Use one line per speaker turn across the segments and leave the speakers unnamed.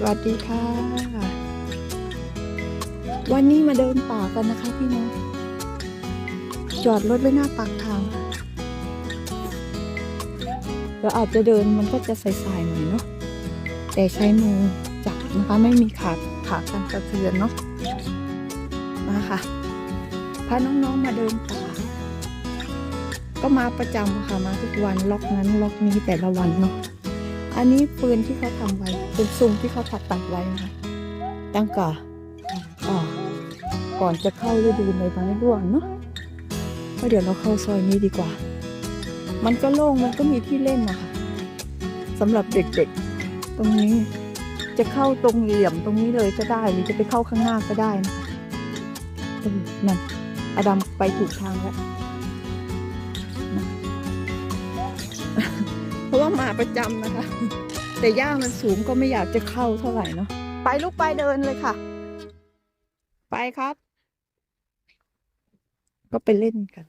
สวัสดีค่ะ วันนี้มาเดินป่ากันนะคะพี่น้อง จอดรถไว้หน้าปากทางค่ะเราอาจจะเดินมันก็จะสายๆหน่อยเนาะ แต่ใช้มือจับนะคะไม่มีขาขากันกระเทือนเนาะ มาค่ะพาน้องๆมาเดินป่า ก็มาประจำค่ะมาทุกวันล็อกนั้นล็อกนี้แต่ละวันเนาะ อันนี้ปืนที่เขาทำไว้เป็นซุ้มที่เขาตัดตัดไว้นะคะตั้งก่าอ่าก่อนจะเข้าฤดูใบไม้ร่วงเนาะก็เดี๋ยวเราเข้าซอยนี้ดีกว่า มันก็โล่งมันก็มีที่เล่นนะคะสำหรับเด็กๆ ตรงนี้จะเข้าตรงเหลี่ยมตรงนี้เลยก็ได้ หรือจะไปเข้าข้างหน้าก็ได้นะคะนั่นอดัมไปถูกทางแล้ว เพราะว่ามาประจำนะคะ แต่ย่ามันสูงก็ไม่อยากจะเข้าเท่าไหร่เนาะไปลูกไปเดินเลยค่ะ ไปครับ ก็ไปเล่นกัน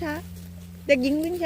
ช้าเด็กหญิงวิญญา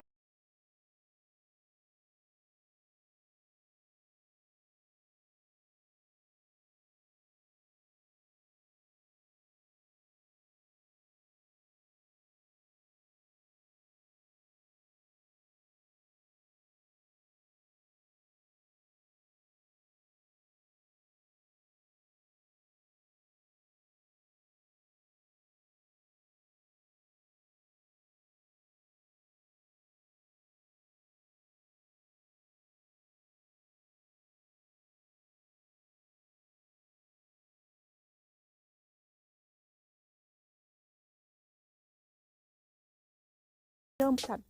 เริ่มสัตว์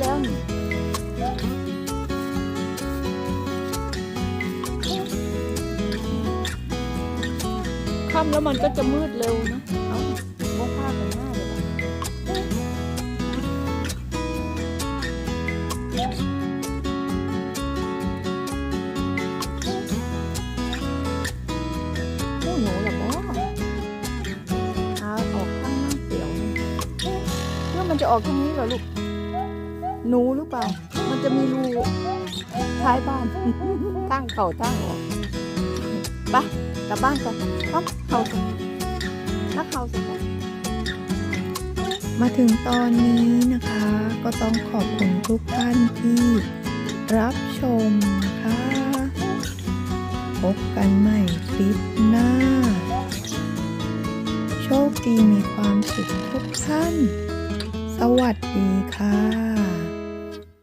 แล้วนี่ค่ำแล้วมันก็จะมืดเร็วนะเอาโมผ้าแต่งหน้าเลยว่ะโอ้หนูเหรอบ่หาออกข้างน้ำเสียวนี่แล้วมันจะออกตรงนี้เหรอลูก หนูหรือเปล่า มันจะมีรูท้ายบ้าน ตั้งเข่าตั้งออกไปกลับบ้านกันครับเข่าสินักเข่าสิครับมาถึงตอนนี้นะคะ ก็ต้องขอบคุณทุกท่านที่รับชมนะคะ พบกันใหม่คลิปหน้า โชคดีมีความสุขทุกท่าน สวัสดีค่ะ